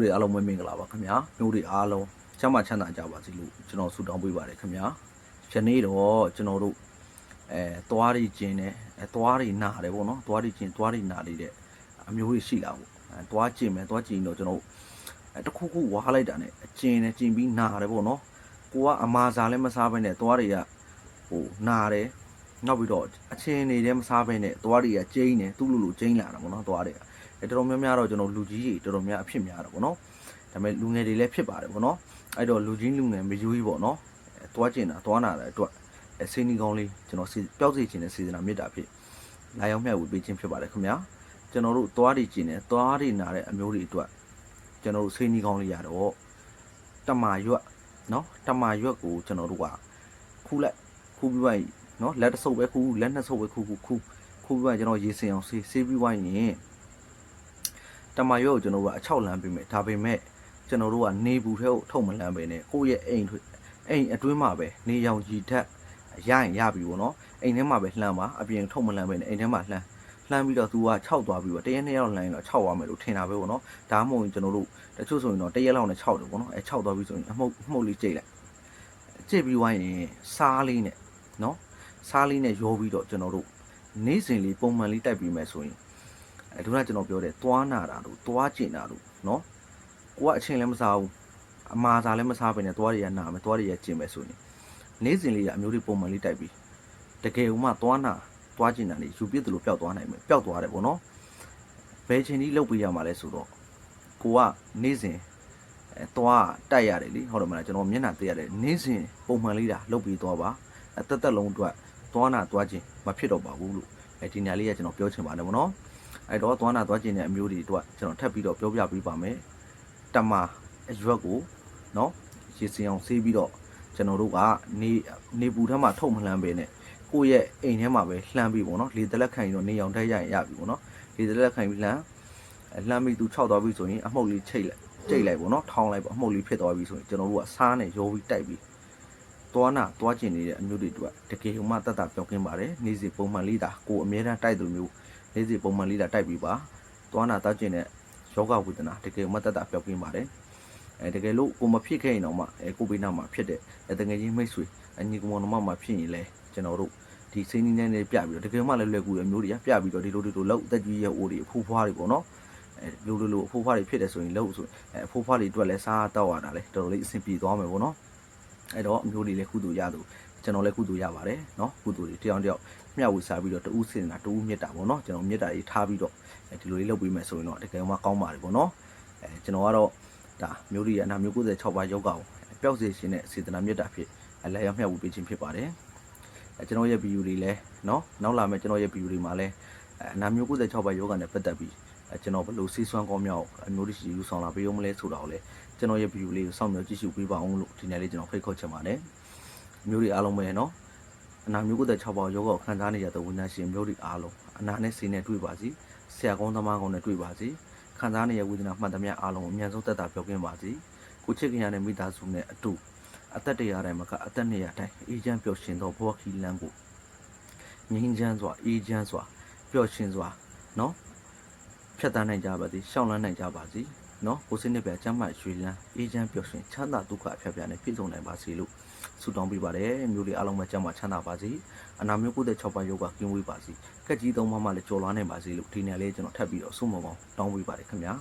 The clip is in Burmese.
တွေအားလုံးပဲမင်္ဂလာပါခင်ဗျာမျိုးတွေအားလုံးချမ်းသာချမ်းသာကြပါစေလို့ကျွန်တော်ဆုတောင်းပေးပါတယ်ခင်ဗျာယနေ့တော့ကျွန်တော်တို့အဲသွားရီကျင်နဲ့အဲသွားရီနာတယ်ပေါ့နော်သွားရီကျင်သွားရီနာလေးတဲ့အမျိုးတွေရှိလာပေါ့အဲသွားကျင်မယ်သွားကျင်တော့ကျွန်တော်တို့အဲတစ်ခုခုဝါလိုက်တာနဲ့အကျင်နဲ့ကျင်ပြီးနာတယ်ပေါ့နော်ကိုကအမာစာလည်းမစားဘဲနဲ့သွားတွေကဟိုနာတယ်နောက်ပြီးတော့အချင်းနေလည်းမစားဘဲနဲ့သွားတွေကကျိန်းတယ်သူ့လူလူကျိန်းလာတာပေါ့နော်သွားတွေက အဲတော်တော်များများတော့ကျွန်တော်လူကြီးတွေတော်တော်များအဖြစ်များတာပေါ့နော်ဒါပေမဲ့လူငယ်တွေလည်းဖြစ်ပါတယ်ပေါ့နော်အဲ့တော့လူကြီးလူငယ်မယူကြီးပေါ့နော်အဲသွားကျင်တာသွားနာတဲ့အတွက်အဲစိနီကောင်းလေးကျွန်တော်စီပျောက်စေခြင်းနဲ့စေတနာမေတ္တာဖြစ်လာရောက်မြတ်ဝေပေးခြင်းဖြစ်ပါတယ်ခင်ဗျာကျွန်တော်တို့သွားတွေကျင်တယ်သွားတွေနာတဲ့အမျိုးတွေအတွက်ကျွန်တော်တို့စိနီကောင်းလေးရတော့တမာရွက်နော်တမာရွက်ကိုကျွန်တော်တို့ကခူးလိုက်ခူးပြီးပါနော်လက်တစ်ဆုပ်ပဲခူးလက်နှစ်ဆုပ်ပဲခူးခူးခူးခူးပြီးပါကျွန်တော်ရေစင်အောင်ဆေးဆေးပြီးပါရင် တမရွက်ကိုကျွန်တော်တို့ကအချောက်လမ်းပေးမယ်ဒါပေမဲ့ကျွန်တော်တို့ကနေဘူးထဲကိုထုတ်မလမ်းပဲနဲ့ကိုယ့်ရဲ့အိမ်ထွေအိမ်အတွင်းမှာပဲနေရောင်ကြီးဓာတ်ရရင်ရပြီပေါ့နော်အိမ်ထဲမှာပဲလှမ်းပါအပြင်ထုတ်မလမ်းပဲနဲ့အိမ်ထဲမှာလှမ်းလှမ်းပြီးတော့ तू က6သွားပြီးတော့တရက်နှစ်ရက်လောက်လှမ်းရင်တော့6သွားမယ်လို့ထင်တာပဲပေါ့နော်ဒါမှမဟုတ်ရင်ကျွန်တော်တို့တချို့ဆိုရင်တော့တရက်လောက်နဲ့6တယ်ပေါ့နော်အဲ6သွားပြီးဆိုရင်အမှုတ်အမှုတ်လေးကြိတ်လိုက်ကြိတ်ပြီးဝိုင်းရင်စားလေးနဲ့နော်စားလေးနဲ့ရောပြီးတော့ကျွန်တော်တို့နေ့စဉ်လေးပုံမှန်လေးတိုက်ပြီးမယ်ဆိုရင် အဲဒုနကျွန်တော်ပြောတယ်သွားနာတာတို့သွားကျင်တာတို့နော်ကိုကအချင်းလည်းမစားဘူးအမာစာလည်းမစားဘဲနဲ့သွားရရနာမယ်သွားရရကျင်မယ်ဆိုရင်နေ့စဉ်လေးကအမျိုးတွေပုံမှန်လေးတိုက်ပြီးတကယ်ဥမှသွားနာသွားကျင်တာလေးယူပြစ်တယ်လို့ပျောက်သွားနိုင်မယ်ပျောက်သွားတယ်ပေါ့နော်ဘယ်ချိန်ကြီးလုတ်ပေးရမှာလဲဆိုတော့ကိုကနေ့စဉ်အဲသွားတိုက်ရတယ်လीဟုတ်တယ်မလားကျွန်တော်မျက်နှာသိရတယ်နေ့စဉ်ပုံမှန်လေးတာလုတ်ပြီးသွားပါအသက်သက်လုံးအတွက်သွားနာသွားကျင်မဖြစ်တော့ပါဘူးလို့အဲဒီညာလေးကကျွန်တော်ပြောချင်ပါတယ်ဗောနော် အဲ့တော့သွားနာသွားကျင်တဲ့အမျိုးတွေအတွက်ကျွန်တော်ထပ်ပြီးတော့ပြောပြပေးပါမယ်တမအရွက်ကိုနော်ရေစင်အောင်ဆေးပြီးတော့ကျွန်တော်တို့ကနေနေပူထဲမှာထုတ်မလှမ်းပဲနဲ့ကိုယ့်ရဲ့အိမ်ထဲမှာပဲလှမ်းပြီးပေါ့နော်လေတလက်ခံရင်တော့နေအောင်တက်ရရင်ရပြီပေါ့နော်လေတလက်ခံပြီးလှမ်းအဲလှမ်းပြီးသူခြောက်သွားပြီဆိုရင်အမှုတ်လေးချိတ်လိုက်ချိတ်လိုက်ပေါ့နော်ထောင်းလိုက်ပေါ့အမှုတ်လေးဖြစ်သွားပြီဆိုရင်ကျွန်တော်တို့ကစားနဲ့ရောပြီးတိုက်ပြီးသွားနာသွားကျင်နေတဲ့အမျိုးတွေအတွက်တကယ်ဟိုမှတတ်တာပြောင်းကင်းပါတယ်နေ့စီပုံမှန်လေးတာကိုအမြဲတမ်းတိုက်သူမျိုး နေ့စီပုံမှန်လေးတာတိုက်ပြီးပါသွားနာတောက်ကျင်တဲ့ယောဂဝေဒနာတကယ်မတ်တတ်တာပျောက်ကင်းပါတယ်အဲတကယ်လို့ကိုမဖြစ်ခဲ့ရင်တော့မှအဲကိုဘေးနာမှာဖြစ်တဲ့အဲတကယ်ကြီးမိတ်ဆွေအညီကောင်တော်မှာဖြစ်ရင်လဲကျွန်တော်တို့ဒီစိနေနေနဲ့ပြပြီးတော့တကယ်မှလည်းလွယ်ကူတဲ့မျိုးတွေကပြပြီးတော့ဒီလိုဒီလိုလောက်တက်ကြီးရဲ့အိုးတွေအဖိုးဖွားတွေပေါ့နော်အဲလိုလိုလိုအဖိုးဖွားတွေဖြစ်တယ်ဆိုရင်လို့ဆိုအဲအဖိုးဖွားတွေအတွက်လဲစားတောက်ရတာလဲတော်တော်လေးအဆင်ပြေသွားမယ်ပေါ့နော်အဲတော့အမျိုးတွေလည်းကုသိုလ်ရသူ ကျွန်တော်လည်းကုသိုလ်ရပါတယ်နော်ကုသိုလ်တွေတယောက်တယောက်မျှဝေစားပြီးတော့တူးစင်တာတူးမြစ်တာပေါ့နော်ကျွန်တော်မြစ်တာကြီးထားပြီးတော့အဲဒီလိုလေးလုပ်ပေးမယ်ဆိုရင်တော့တကယ်မှကောင်းပါတယ်ပေါ့နော်အဲကျွန်တော်ကတော့ဒါမျိုးရီရအနာမျိုး96ပါးယောဂကိုပျောက်စေခြင်းနဲ့စေတနာမြတ်တာဖြစ်အလဲရောက်မျှဝေပေးခြင်းဖြစ်ပါတယ်အဲကျွန်တော်ရဲ့ဗီဒီယိုတွေလည်းနော်နောက်လာမယ့်ကျွန်တော်ရဲ့ဗီဒီယိုတွေမှာလည်းအနာမျိုး96ပါးယောဂနဲ့ပတ်သက်ပြီးအဲကျွန်တော်ဘယ်လိုစီးစွမ်းကောင်းမြောက်အမျိုးတွေရှိယူဆောင်လာပေးအောင်မလဲဆိုတာကိုလည်းကျွန်တော်ရဲ့ဗီဒီယိုလေးကိုစောင့်မျှော်ကြည့်ရှုပေးပါအောင်လို့ဒီနေ့လေးကျွန်တော်ဖိတ်ခေါ်ချင်ပါတယ် မျိုးတွေအားလုံးပဲနော်အနာမျိုးကိုတဲ့6ပေါင်ယောဂကိုခံစားနေရတဲ့ဝိညာဉ်ရှင်မျိုးတွေအားလုံးအနာနဲ့စိတ်နဲ့တွေ့ပါစီဆရာကောင်းသမားကောင်းနဲ့တွေ့ပါစီခံစားနေရဝေဒနာမှန်သမျှအားလုံးကိုအမြန်ဆုံးသက်သာပြောင်းကင်းပါစီကိုချစ်ခင်ရတဲ့မိသားစုနဲ့အတူအသက်တရားတိုင်းမှာကအသက်နေရတိုင်းအေးချမ်းပျော်ရွှင်သောဘဝခီလန်းကိုငြိမ်းချမ်းစွာအေးချမ်းစွာပျော်ရွှင်စွာနော်ဖြတ်တန်းနိုင်ကြပါစေရှောင်းလန်းနိုင်ကြပါစေ နော်ကိုစိတ်နဲ့ပြချမ်းမှရွှေလန်းအေးချမ်းပျော်ရွှင်ချမ်းသာဒုက္ခအဖြတ်ဖြတ်နဲ့ပြည့်စုံနိုင်ပါစေလို့ဆုတောင်းပေးပါတယ်မျိုးတွေအားလုံးပဲကြမ်းမှချမ်းသာပါစေအနာမျိုး96ပါးယောဂကင်းဝေးပါစေကက်ကြီးသုံးပါးမှလည်းကြော်လွားနိုင်ပါစေလို့ဒီနေ့လေးကျွန်တော်ထပ်ပြီးတော့ဆုမွန်ကောင်းတောင်းပေးပါတယ်ခင်ဗျာ